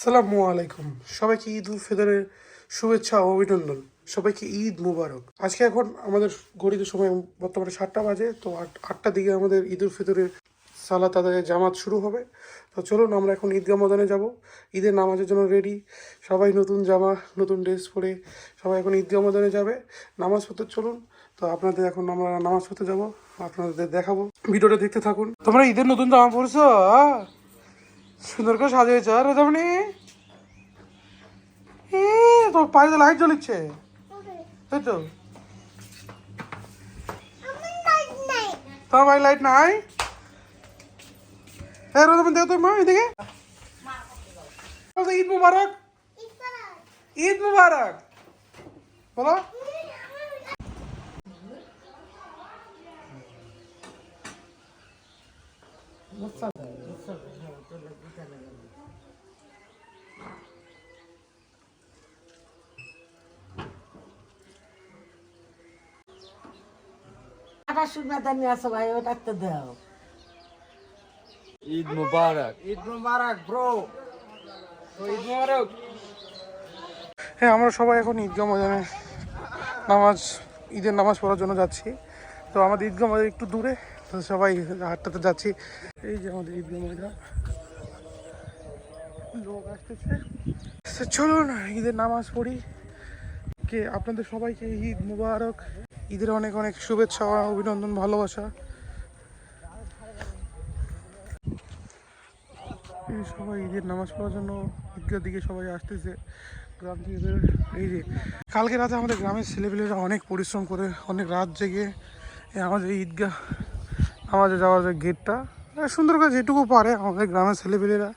আসসালামু আলাইকুম। সবাইকে ঈদ উল ফিতরের শুভেচ্ছা ও অভিনন্দন। সবাইকে ঈদ মুবারক। আজকে এখন আমাদের ঘড়িতে সময় বর্তমানে সাতটা বাজে, তো আট আটটার দিকে আমাদের ঈদ উল ফিতরের সালাত আদায়ের জামাত শুরু হবে। তো চলুন, আমরা এখন ঈদগাহ ময়দানে যাব। ঈদের নামাজের জন্য রেডি সবাই নতুন জামা, নতুন ড্রেস পরে সবাই এখন ঈদগাহ ময়দানে যাবে। নামাজ পড়তে চলুন। তো আপনাদের এখন আমরা নামাজ পড়তে যাব, আপনাদের দেখাবো। ভিডিওটা দেখতে থাকুন। তোমরা ঈদের নতুন জামা আহ? সুন্দর করে সাজিয়েছ তেমনি এ তোর পায়ে লাইট জ্বলিচ্ছে। তাই তো। তোমার বাড়ি লাইট নাই? হ্যাঁ রোদমন দেখো তোর মা এদিকে। ঈদ মুবারক। ঈদ মুবারক। বলো। আটা শুকনাতে নিয়ে আসো ভাই ওটা তো দাও। ঈদ মুবারক। ঈদ মুবারক ব্রো ঈদ মুবারক। হ্যাঁ আমরা সবাই এখন ঈদগাহ ময়দানে নামাজ ঈদের নামাজ পড়ার জন্য যাচ্ছি। তো আমাদের ঈদগাহ ময়দান একটু দূরে তো সবাই হাটটাতে যাচ্ছি। এই যে আমাদের ঈদগাহ ময়দান। লোক আসতেছে। চলুন ঈদের নামাজ পড়ি। কে আপনাদের সবাইকে ঈদ মুবারক। ঈদের অনেক অনেক শুভেচ্ছা অভিনন্দন, ভালোবাসা। সবাই ঈদের নামাজ পড়ার জন্য ঈদগার দিকে সবাই আসতেছে। গ্রাম থেকে এই যে, কালকে রাতে আমাদের গ্রামের ছেলেপেলেরা অনেক পরিশ্রম করে, অনেক রাত জেগে আমাদের ঈদগাহ, আমাদের যাওয়ার যে গেটটা সুন্দর করে যেটুকু পারে আমাদের গ্রামের ছেলেপেলেরা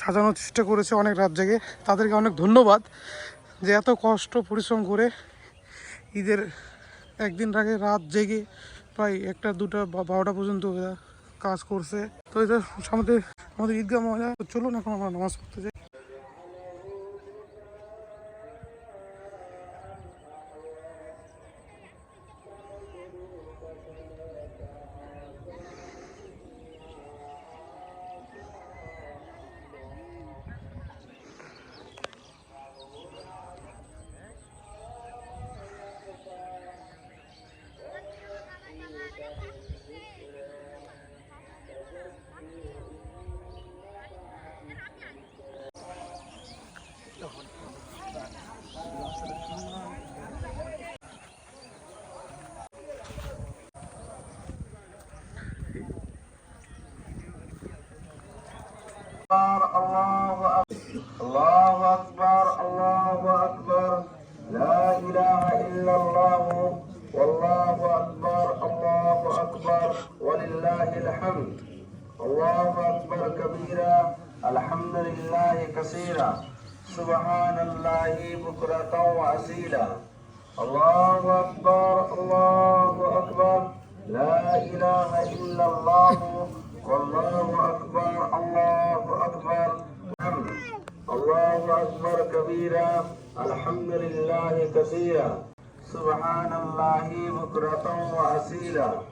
সাজানোর চেষ্টা করেছে অনেক রাত জেগে। তাদেরকে অনেক ধন্যবাদ যে এত কষ্ট, পরিশ্রম করে ঈদের একদিন আগে রাত জেগে প্রায় একটা, দুটা বারোটা পর্যন্ত কাজ করছে। তো এটা আমাদের আমাদের ঈদগাহ মজা চলুন এখন আমরা নামাজ পড়তে যাই। لله الحمد. الله أكبر كبيرا. الحمد لله كثيرا. سبحان الله بكرة وأصيلا. الله أكبر الله أكبر. لا إله إلا الله. والله أكبر الله أكبر. الله أكبر كبيرا. الحمد لله كثيرا. سبحان الله بكرة وأصيلا.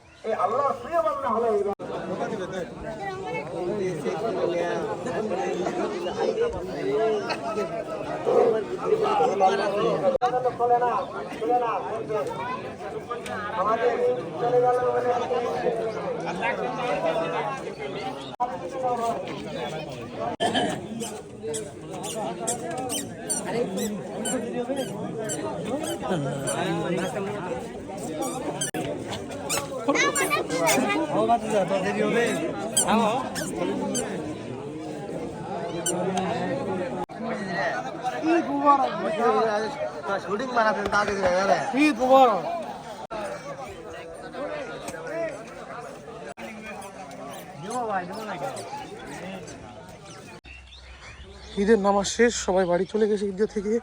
এই আল্লাহর প্রিয় বান্দা হলো এই আমাদের চলে গেল ঈদের নামাজ শেষ, সবাই বাড়ি চলে গেছে ঈদের থেকে।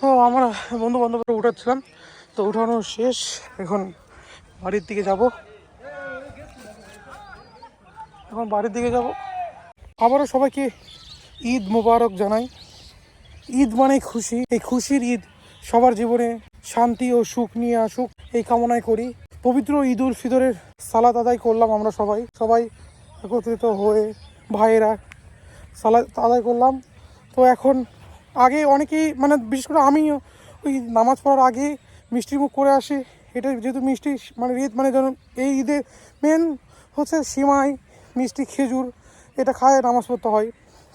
তো আমরা বন্ধু বান্ধবরা উঠাচ্ছিলাম, তো উঠানো শেষ। এখন বাড়ির দিকে যাব। এখন বাড়ির দিকে যাব। আবারও সবাইকে ঈদ মোবারক জানাই। ঈদ মানে খুশি। এই খুশির ঈদ সবার জীবনে শান্তি ও সুখ নিয়ে আসুক এই কামনাই করি। পবিত্র ঈদ উল ফিতরের সালাত আদায় করলাম আমরা সবাই। সবাই একত্রিত হয়ে ভাইয়েরা সালাত আদায় করলাম। তো এখন আগে অনেকেই মানে বিশেষ করে আমি ওই নামাজ পড়ার আগে মিষ্টি মুখ করে আসি। এটা যেহেতু মিষ্টি মানে ঈদ মানে যেন এই ঈদে মেন হচ্ছে সিমাই। মিষ্টি খেজুর, এটা খায় নামাজ পড়তে হয়।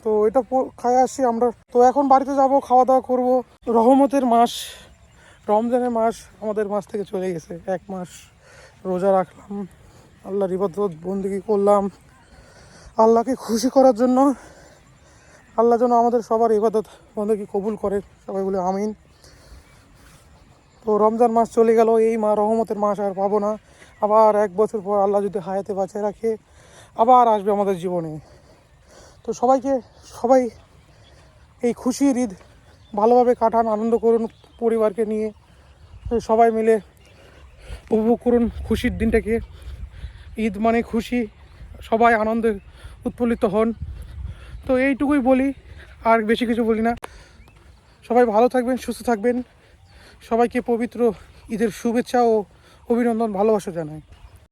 তো এটা খায় আসি আমরা। তো এখন বাড়িতে যাব, খাওয়া দাওয়া করব। রহমতের মাস, রমজানের মাস আমাদের মাস থেকে চলে গেছে, এক মাস রোজা রাখলাম। আল্লাহর ইবাদত, বন্দিগি করলাম। আল্লাহকে খুশি করার জন্য আল্লাহ যেন আমাদের সবার ইবাদত, বন্দিগি কবুল করে। সবাই বলে আমিন। তো রমজান মাস চলে গেল, এই মা রহমতের মাস আর পাবো না। আবার এক বছর পর আল্লাহ যদি হায়াতে বাঁচিয়ে রাখে আবার আসবে আমাদের জীবনে। তো সবাইকে, সবাই এই খুশির ঈদ ভালোভাবে কাটান, আনন্দ করুন পরিবারকে নিয়ে। সবাই মিলে উপভোগ করুন খুশির দিনটাকে। ঈদ মানে খুশি, সবাই আনন্দে উৎফুল্লিত হন। তো এইটুকুই বলি, আর বেশি কিছু বলি না। সবাই ভালো থাকবেন, সুস্থ থাকবেন। সবাইকে পবিত্র ঈদের শুভেচ্ছা ও অভিনন্দন, ভালোবাসা জানাই।